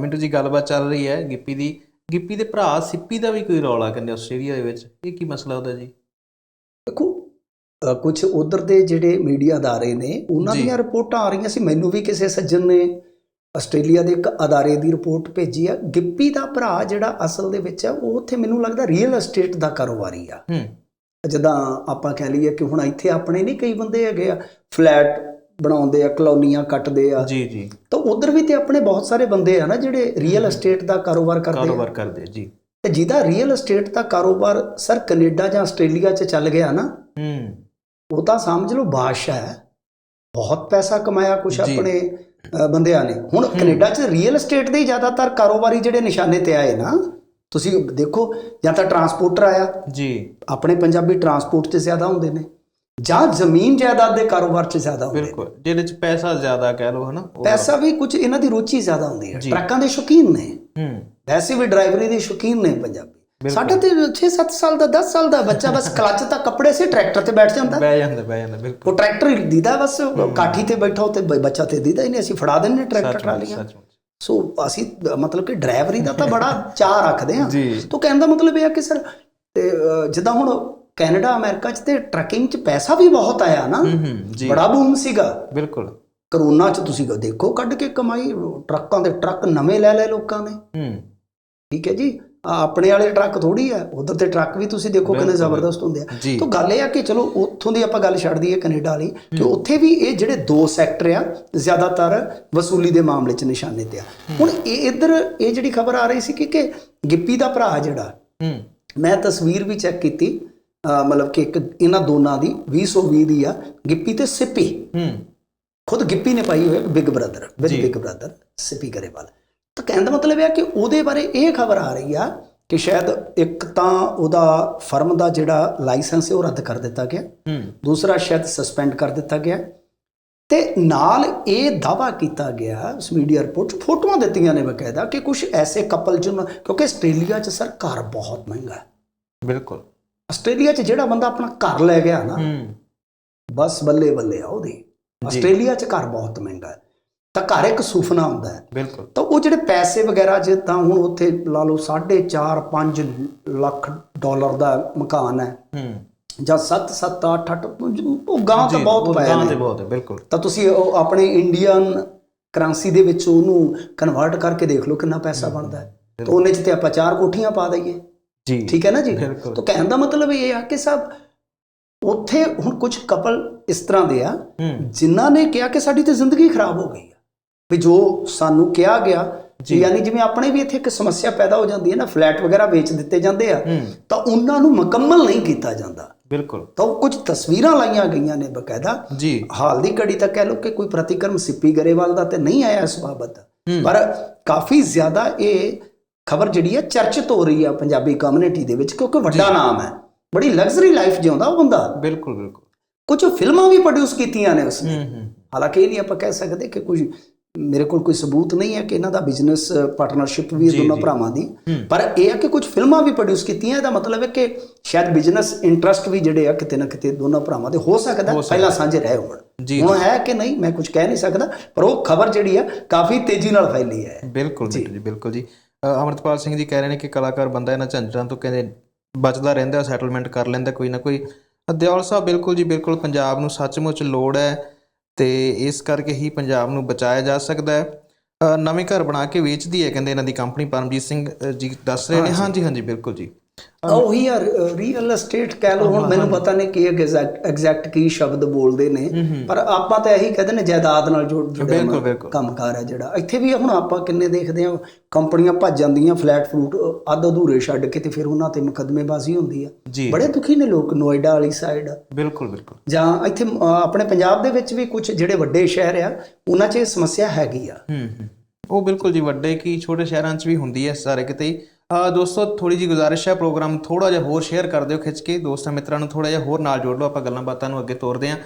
ਮਿੰਟੂ ਜੀ ਗੱਲਬਾਤ ਚੱਲ ਰਹੀ ਹੈ ਗਿੱਪੀ ਦੀ। ਗਿੱਪੀ ਦੇ ਭਰਾ ਸਿੱਪੀ ਦਾ ਵੀ ਕੋਈ ਰੌਲਾ ਕਹਿੰਦੇ ਆਸਟ੍ਰੇਲੀਆ ਦੇ ਵਿੱਚ। ਇਹ ਕੀ ਮਸਲਾ ਉਹਦਾ ਜੀ? ਦੇਖੋ ਕੁਝ ਉਧਰ ਦੇ ਜਿਹੜੇ ਮੀਡੀਆ ਅਦਾਰੇ ਨੇ ਉਹਨਾਂ। ਦੀਆਂ ਰਿਪੋਰਟਾਂ ਆ ਰਹੀਆਂ ਸੀ। ਮੈਨੂੰ ਵੀ ਕਿਸੇ ਸੱਜਣ ਨੇ ਆਸਟ੍ਰੇਲੀਆ ਦੇ ਇੱਕ ਅਦਾਰੇ ਦੀ ਰਿਪੋਰਟ ਭੇਜੀ ਆ। ਗਿੱਪੀ ਦਾ ਭਰਾ ਜਿਹੜਾ ਅਸਲ ਦੇ ਵਿੱਚ ਆ ਉਹ ਉੱਥੇ ਮੈਨੂੰ ਲੱਗਦਾ ਰੀਅਲ ਏਸਟੇਟ ਦਾ ਕਾਰੋਬਾਰੀ ਆ। ਹੂੰ। ਜਿੱਦਾਂ ਆਪਾਂ ਕਹਿ ਲਈਏ ਕਿ ਹੁਣ ਇੱਥੇ ਆਪਣੇ ਨਹੀਂ ਕਈ ਬੰਦੇ ਹੈਗੇ ਆ। ਫਲੈਟ ਬਣਾਉਂਦੇ ਆ ਕਲੋਨੀਆਂ ਕੱਟਦੇ ਆ। ਜੀ ਜੀ। ਤਾਂ ਉਧਰ ਵੀ ਤੇ ਆਪਣੇ ਬਹੁਤ ਸਾਰੇ ਬੰਦੇ ਆ ਨਾ ਜਿਹੜੇ ਰੀਅਲ ਏਸਟੇਟ ਦਾ ਕਾਰੋਬਾਰ ਕਰਦੇ ਆ। ਕਾਰੋਬਾਰ ਕਰਦੇ ਜੀ। ਤੇ ਜਿਹਦਾ ਰੀਅਲ ਏਸਟੇਟ ਦਾ ਕਾਰੋਬਾਰ ਸਰ ਕੈਨੇਡਾ ਜਾਂ ਆਸਟ੍ਰੇਲੀਆ 'ਚ ਚੱਲ ਗਿਆ ਨਾ ਹੂੰ। ਉਹ ਤਾਂ ਸਮਝ ਲਓ ਬਾਦਸ਼ਾਹ ਹੈ। ਬਹੁਤ ਪੈਸਾ ਕਮਾਇਆ ਕੁਛ। ਆਪਣੇ ਬੰਦਿਆਂ ਨੇ। ਹੁਣ ਕੈਨੇਡਾ 'ਚ ਰੀਅਲ ਏਸਟੇਟ ਦੇ ਹੀ ਜ਼ਿਆਦਾਤਰ ਕਾਰੋਬਾਰੀ ਜਿਹੜੇ ਨਿਸ਼ਾਨੇ ਤੇ ਆਏ ਨਾ ਤੁਸੀਂ ਦੇਖੋ ਜਾਂ ਤਾਂ ਟਰਾਂਸਪੋਰਟਰ ਆਇਆ। ਜੀ। ਆਪਣੇ ਪੰਜਾਬੀ ਟਰਾਂਸਪੋਰਟ 'ਚ ਜ਼ਿਆਦਾ ਹੁੰਦੇ ਨੇ। ਜਾਂ ਜ਼ਮੀਨ ਜਾਇਦਾਦ ਦੇ ਕਾਰੋਬਾਰ 'ਚ ਜ਼ਿਆਦਾ ਹੁੰਦੇ ਬਿਲਕੁਲ ਜਿਹਦੇ ਚ ਪੈਸਾ ਜ਼ਿਆਦਾ ਕਹਿ ਲਓ ਹਨਾ? ਪੈਸਾ ਵੀ ਕੁਝ ਇਹਨਾਂ ਦੀ ਰੁਚੀ ਜ਼ਿਆਦਾ ਹੁੰਦੀ ਹੈ। ਟਰੱਕਾਂ ਦੇ ਸ਼ੌਕੀਨ ਨੇ। ਹੂੰ। ਵੈਸੇ ਵੀ ਡਰਾਈਵਰੀ ਦੇ ਸ਼ੌਕੀਨ ਨੇ ਪੰਜਾਬੀ। ਸਾਡਾ ਤੇ 6-7 ਸਾਲ ਦਾ 10 ਸਾਲ ਦਾ ਬੱਚਾ ਬਸ ਕਲੱਚ ਤਾਂ ਕੱਪੜੇ ਸੇ ਟਰੈਕਟਰ ਤੇ ਬੈਠ ਜਾਂਦਾ। ਬਹਿ ਜਾਂਦਾ ਬਹਿ ਜਾਂਦਾ ਬਿਲਕੁਲ। ਉਹ ਟਰੈਕਟਰ ਹੀ ਦੀਦਾ ਬਸ ਕਾਠੀ ਤੇ ਬੈਠਾ ਤੇ ਬ- ਬੱਚਾ ਤੇ ਦੀਦਾ ਨਹੀਂ ਅਸੀਂ ਫੜਾ ਦਿੰਨੇ ਟਰੈਕਟਰ ਟਰਾਲੀਆਂ। ਸੋ ਅਸੀਂ ਮਤਲਬ ਕਿ ਡਰਾਈਵਰੀ ਦਾ ਤਾਂ ਬੜਾ ਚਾਹ ਰੱਖਦੇ ਆ। ਤੋਂ ਕਹਿਣ ਦਾ ਮਤਲਬ ਇਹ ਆ ਕਿ ਸਰ ਤੇ ਜਿੱਦਾਂ ਹੁਣ ਕੈਨੇਡਾ ਅਮਰੀਕਾ 'ਚ ਤੇ ਟਰੱਕਿੰਗ 'ਚ ਪੈਸਾ ਵੀ ਬਹੁਤ ਆਇਆ ਨਾ। ਬੜਾ ਬੂਮ ਸੀਗਾ। ਬਿਲਕੁਲ। ਕਰੋਨਾ 'ਚ ਤੁਸੀਂ ਦੇਖੋ ਕੱਢ ਕੇ ਕਮਾਈ ਟਰੱਕਾਂ ਦੇ ਟਰੱਕ ਨਵੇਂ ਲੈ ਲਏ ਲੋਕਾਂ ਨੇ। ਹੂੰ। ਠੀਕ ਹੈ ਜੀ? ਆਪਣੇ ਵਾਲੇ ਟਰੱਕ ਥੋੜੀ ਆ ਉਧਰ ਤੇ ਟਰੱਕ ਵੀ ਤੁਸੀਂ ਦੇਖੋ ਕਿੰਨੇ ਜ਼ਬਰਦਸਤ ਹੁੰਦੇ ਆ। ਤਾਂ ਗੱਲ ਇਹ ਆ ਕਿ ਚਲੋ ਉੱਥੋਂ ਦੀ ਆਪਾਂ ਗੱਲ ਛੱਡ ਦਈਏ ਕੈਨੇਡਾ ਵਾਲੀ ਕਿ ਉੱਥੇ ਵੀ ਇਹ ਜਿਹੜੇ ਦੋ ਸੈਕਟਰ ਆ ਜ਼ਿਆਦਾਤਰ ਵਸੂਲੀ ਦੇ ਮਾਮਲੇ 'ਚ ਨਿਸ਼ਾਨੇ ਤੇ ਆ। ਹੁਣ ਇਹ ਇੱਧਰ ਇਹ ਜਿਹੜੀ ਖਬਰ ਆ ਰਹੀ ਸੀ ਕਿ ਕਿ ਗਿੱਪੀ ਦਾ ਭਰਾ ਜਿਹੜਾ ਹੂੰ। ਮੈਂ ਤਸਵੀਰ ਵੀ ਚੈੱਕ ਕੀਤੀ ਮਤਲਬ ਕਿ ਇੱਕ ਇਹਨਾਂ ਦੋਨਾਂ ਦੀ 2020 ਦੀ ਆ ਗਿੱਪੀ ਤੇ ਸਿੱਪੀ। ਹੂੰ। ਖੁਦ ਗਿੱਪੀ ਨੇ ਪਾਈ ਹੋਈ ਹੈ big brother with. Big brother Sippy Grewal. ਤਾਂ ਕਹਿਣ ਦਾ ਮਤਲਬ ਇਹ ਆ ਕਿ ਉਹਦੇ ਬਾਰੇ ਇਹ ਖਬਰ ਆ ਰਹੀ ਆ ਕਿ ਸ਼ਾਇਦ ਇੱਕ ਤਾਂ ਉਹਦਾ ਫਰਮ ਦਾ ਜਿਹੜਾ ਲਾਇਸੈਂਸ ਹੈ ਉਹ ਰੱਦ ਕਰ ਦਿੱਤਾ ਗਿਆ। ਹੂੰ। ਦੂਸਰਾ ਸ਼ਾਇਦ ਸਸਪੈਂਡ ਕਰ ਦਿੱਤਾ ਗਿਆ। ਤੇ ਨਾਲ ਇਹ ਦਾਵਾ ਕੀਤਾ ਗਿਆ ਉਸ ਮੀਡੀਆ ਰਿਪੋਰਟ ਫੋਟੋਆਂ ਦਿੱਤੀਆਂ ਨੇ ਬਕਾਇਦਾ ਕਿ ਕੁਝ ਐਸੇ ਕਪਲ ਜਿਨ ਕਿਉਂਕਿ ਆਸਟ੍ਰੇਲੀਆ 'ਚ ਸਰ ਘਰ ਬਹੁਤ ਮਹਿੰਗਾ ਹੈ। ਬਿਲਕੁਲ। ਆਸਟ੍ਰੇਲੀਆ 'ਚ ਜਿਹੜਾ ਬੰਦਾ ਆਪਣਾ ਘਰ ਲੈ ਗਿਆ ਨਾ ਬਸ ਬੱਲੇ ਬੱਲੇ ਆ ਉਹਦੀ। ਆਸਟ੍ਰੇਲੀਆ 'ਚ ਘਰ ਬਹੁਤ ਮਹਿੰਗਾ ਹੈ। ਤਾਂ ਘਰ ਇੱਕ ਸੁਪਨਾ ਹੁੰਦਾ ਹੈ। ਬਿਲਕੁਲ। ਤਾਂ ਉਹ ਜਿਹੜੇ ਪੈਸੇ ਵਗੈਰਾ ਜਿੱਦਾਂ ਹੁਣ ਉੱਥੇ ਲਾ ਲਓ 4.5 5 ਲੱਖ ਡਾਲਰ ਦਾ ਮਕਾਨ ਹੈ। ਹੂੰ। ਜਾਂ 7 7 8 8 ਉਹ ਗਾਂ ਤਾਂ ਜੀ, ਬਹੁਤ ਪਏ ਗਾਂ ਨੇ। ਤੇ ਬਹੁਤ ਹੈ ਬਿਲਕੁਲ। ਤਾਂ ਤੁਸੀਂ ਉਹ ਆਪਣੇ ਇੰਡੀਅਨ ਕਰੰਸੀ ਦੇ ਵਿੱਚ ਉਹਨੂੰ ਕਨਵਰਟ ਕਰਕੇ ਦੇਖ ਲਓ ਕਿੰਨਾ ਪੈਸਾ ਬਣਦਾ ਹੈ। ਤਾਂ ਉਹਨੇ 'ਚ ਤੇ ਆਪਾਂ ਚਾਰ ਕੋਠੀਆਂ ਪਾ ਦਈਏ। ਜੀ। ਠੀਕ ਹੈ ਨਾ ਜੀ। ਤਾਂ ਕਹਿਣ ਦਾ ਮਤਲਬ ਇਹ ਆ ਕਿ ਸਭ ਉੱਥੇ ਹੁਣ ਕੁਝ ਕਪਲ ਇਸ ਤਰ੍ਹਾਂ ਦੇ ਆ ਜਿਨ੍ਹਾਂ ਨੇ ਕਿਹਾ ਕਿ ਸਾਡੀ ਤੇ ਜ਼ਿੰਦਗੀ ਖਰਾਬ ਹੋ ਗਈ ਆ। ਵੀ ਜੋ ਸਾਨੂੰ ਕਿਹਾ ਗਿਆ। ਯਾਨੀ ਜਿਵੇਂ ਆਪਣੇ ਵੀ ਇੱਥੇ ਇੱਕ ਸਮੱਸਿਆ ਪੈਦਾ ਹੋ ਜਾਂਦੀ ਹੈ ਨਾ ਫਲੈਟ ਵਗੈਰਾ ਵੇਚ ਦਿੱਤੇ ਜਾਂਦੇ ਆ ਤਾਂ ਉਹਨਾਂ ਨੂੰ ਮੁਕੰਮਲ ਨਹੀਂ ਕੀਤਾ ਜਾਂਦਾ। ਬਿਲਕੁਲ। ਤਾਂ ਕੁਝ ਤਸਵੀਰਾਂ ਲਾਈਆਂ ਗਈਆਂ ਨੇ ਬਕਾਇਦਾ। ਜੀ। ਹਾਲ ਦੀ ਘੜੀ ਤੱਕ ਕਹਿ ਲਓ ਕਿ ਕੋਈ ਪ੍ਰਤੀਕਰਮ ਸਿੱਪੀ ਗਰੇਵਾਲ ਦਾ ਤੇ ਨਹੀਂ ਆਇਆ ਇਸ ਬਾਬਤ। ਪਰ ਕਾਫੀ ਜ਼ਿਆਦਾ ਇਹ ਖਬਰ ਜਿਹੜੀ ਹੈ ਚਰਚਿਤ ਹੋ ਰਹੀ ਆ ਪੰਜਾਬੀ ਕਮਿਊਨਿਟੀ ਦੇ ਵਿੱਚ ਕਿਉਂਕਿ ਵੱਡਾ ਨਾਮ ਹੈ। ਬੜੀ ਲਗਜ਼ਰੀ ਲਾਈਫ ਜਿਉਂਦਾ ਉਹ ਬੰਦਾ ਬਿਲਕੁਲ ਬਿਲਕੁਲ। ਕੁਝ ਫਿਲਮਾਂ ਵੀ ਪ੍ਰੋਡਿਊਸ ਕੀਤੀਆਂ ਨੇ ਉਸਨੇ। ਹੂੰ ਹੂੰ। ਹਾਲਾਂਕਿ ਇਹ ਨਹੀਂ ਆਪਾਂ ਕਹਿ ਸਕਦੇ ਕਿ ਕੋਈ ਮੇਰੇ ਕੋਲ ਕੋਈ ਸਬੂਤ ਨਹੀਂ ਹੈ ਕਿ ਇਹਨਾਂ ਦਾ ਬਿਜ਼ਨਸ ਪਾਰਟਨਰਸ਼ਿਪ ਵੀ ਹੈ ਦੋਨਾਂ। ਭਰਾਵਾਂ ਦੀ। ਹੂੰ। ਪਰ ਇਹ ਹੈ ਕਿ ਕੁਝ ਫਿਲਮਾਂ ਵੀ ਪ੍ਰੋਡਿਊਸ ਕੀਤੀਆਂ ਇਹਦਾ ਮਤਲਬ ਹੈ ਕਿ ਸ਼ਾਇਦ ਬਿਜ਼ਨਸ ਇੰਟਰਸਟ ਵੀ ਜਿਹੜੇ ਆ ਕਿਤੇ ਨਾ ਕਿਤੇ ਦੋਨਾਂ ਭਰਾਵਾਂ ਦੇ ਹੋ ਸਕਦਾ ਹੋ। ਪਹਿਲਾਂ ਸਾਂਝੇ ਰਹੇ ਹੋਣ। ਹੁਣ ਹੈ ਕਿ ਨਹੀਂ ਮੈਂ ਕੁਝ ਕਹਿ ਨਹੀਂ ਸਕਦਾ ਪਰ ਉਹ ਖਬਰ ਜਿਹੜੀ ਆ ਕਾਫੀ ਤੇਜ਼ੀ ਨਾਲ ਫੈਲੀ ਹੈ। ਬਿਲਕੁਲ ਜੀ ਬਿਲਕੁਲ ਜੀ। ਅਮਰਤਪਾਲ ਸਿੰਘ ਜੀ ਕਹਿ ਰਹੇ ਨੇ ਕਿ ਕਲਾਕਾਰ ਬੰਦਾ ਇਹਨਾਂ ਝੰਜਟਾਂ ਤੋਂ ਕਹਿੰਦੇ ਬਚਦਾ ਰਹਿੰਦਾ ਸੈਟਲਮੈਂਟ ਕਰ ਲੈਂਦਾ ਕੋਈ ਨਾ ਕੋਈ। ਦਿਓਲ ਸਾਹਿਬ ਬਿਲਕੁਲ ਜੀ ਬਿਲਕੁਲ ਪੰਜਾਬ ਨੂੰ ਸੱਚਮੁੱਚ ਲੋੜ ਹੈ ਤੇ ਇਸ ਕਰਕੇ ਹੀ ਪੰਜਾਬ ਨੂੰ ਬਚਾਇਆ ਜਾ ਸਕਦਾ ਹੈ। ਨਵੇਂ ਘਰ ਬਣਾ ਕੇ ਵੇਚਦੀ ਹੈ ਕਹਿੰਦੇ ਇਹਨਾਂ ਦੀ ਕੰਪਨੀ ਪਰਮਜੀਤ ਸਿੰਘ ਜੀ ਦੱਸ ਰਹੇ ਨੇ। ਹਾਂਜੀ ਹਾਂਜੀ ਬਿਲਕੁਲ ਜੀ। ਉਹੀ ਯਾਰ ਰੀਅਲ ਏਸਟੇਟ ਕਹਿ ਲਓ ਹੁਣ ਮੈਨੂੰ ਪਤਾ ਨਹੀਂ ਕਿ ਐਗਜ਼ੈਕਟ ਕੀ ਸ਼ਬਦ ਬੋਲਦੇ ਨੇ ਪਰ ਆਪਾਂ ਤਾਂ ਇਹੀ ਕਹਿੰਦੇ ਨੇ ਜਾਇਦਾਦ ਨਾਲ ਜੁੜ ਜੁੜਿਆ। ਕੰਮਕਾਰ ਹੈ ਜਿਹੜਾ। ਇੱਥੇ ਵੀ ਹੁਣ ਆਪਾਂ ਕਿੰਨੇ ਦੇਖਦੇ ਆ ਕੰਪਨੀਆਂ ਭੱਜ ਜਾਂਦੀਆਂ ਫਲੈਟ ਫਰੂਟ ਅੱਧ ਅਧੂਰੇ ਛੱਡ ਕੇ ਤੇ ਫਿਰ ਉਹਨਾਂ ਤੇ ਮੁਕੱਦਮੇਬਾਜ਼ੀ ਹੁੰਦੀ ਆ। ਬੜੇ ਦੁਖੀ ਨੇ ਲੋਕ ਨੋਇਡਾ ਵਾਲੀ ਸਾਈਡ ਬਿਲਕੁਲ ਬਿਲਕੁਲ। ਜਾਂ ਇੱਥੇ ਆਪਣੇ ਪੰਜਾਬ ਦੇ ਵਿੱਚ ਵੀ ਕੁਝ ਜਿਹੜੇ ਵੱਡੇ ਸ਼ਹਿਰ ਆ ਉਹਨਾਂ 'ਚ ਇਹ ਸਮੱਸਿਆ ਹੈਗੀ ਆ। ਉਹ ਬਿਲਕੁਲ ਜੀ ਵੱਡੇ ਕੀ ਛੋਟੇ ਸ਼ਹਿਰਾਂ 'ਚ ਵੀ ਹੁੰਦੀ ਹੈ ਸਾਰੇ ਕਿਤੇ ਦੋਸਤੋ ਥੋੜੀ ਜੀ ਗੁਜ਼ਾਰਿਸ਼ ਹੈ, ਪ੍ਰੋਗਰਾਮ ਥੋੜਾ ਜਿਹਾ ਹੋਰ ਸ਼ੇਅਰ ਕਰ ਦਿਓ ਖਿੱਚ ਕੇ। ਦੋਸਤਾਂ ਮਿੱਤਰਾਂ ਨੂੰ ਥੋੜਾ ਜਿਹਾ ਹੋਰ ਨਾਲ ਜੋੜ ਲਓ, ਆਪਾਂ ਗੱਲਾਂ ਬਾਤਾਂ ਨੂੰ ਅੱਗੇ ਤੋਰਦੇ ਹਾਂ